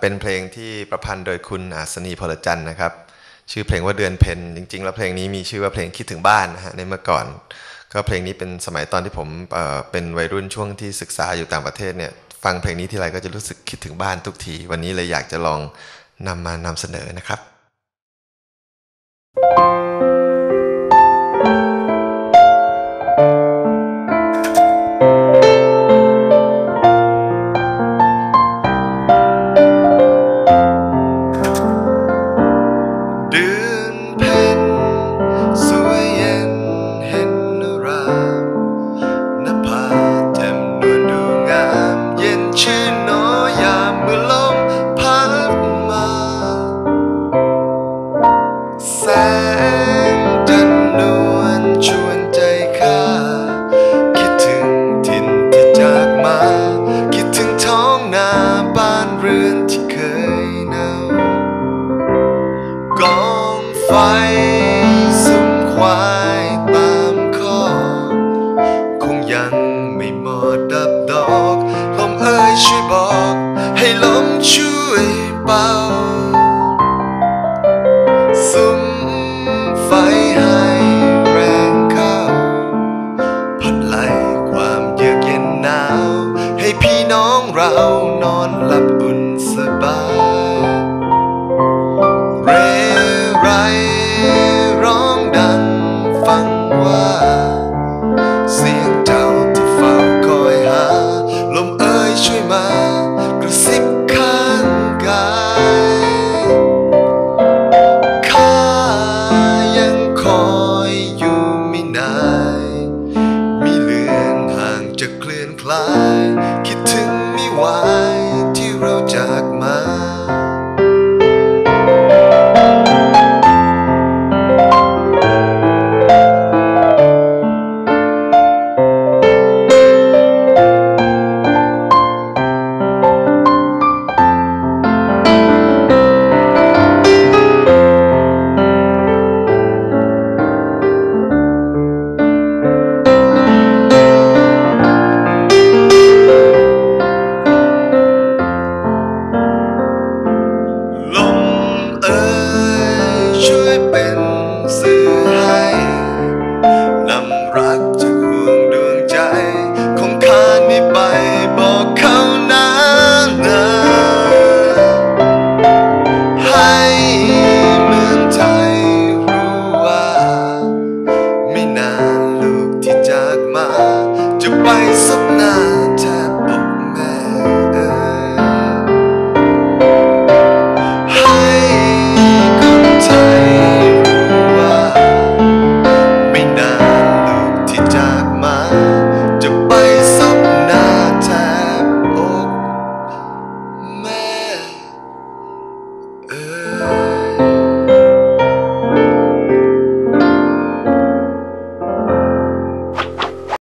เป็นเพลงที่ประพันธ์โดยคุณอาสนีพลจันทร์นะครับ ชื่อเพลงว่าเดือนเพ็ญจริง ๆ แล้วเพลงนี้มีชื่อว่าเพลงคิดถึงบ้านนะฮะในเมื่อก่อน ก็เพลงนี้เป็นสมัยตอนที่ผมเอ่อเป็นวัยรุ่นช่วงที่ศึกษาอยู่ต่างประเทศเนี่ยฟังเพลงนี้ทีไรก็จะรู้สึกคิดถึงบ้านทุกที วันนี้เลยอยากจะลองนำมานำเสนอนะครับ น ยังไม่หมดดับดอก จ ช่วยเป็นสื่อให้นำรักจากห่วงดวงใจ ของข้านี้ไปบอกเขานะนะให้เมืองไทยรู้ว่า ไม่นานลูกที่จากมา จะไปสักนาน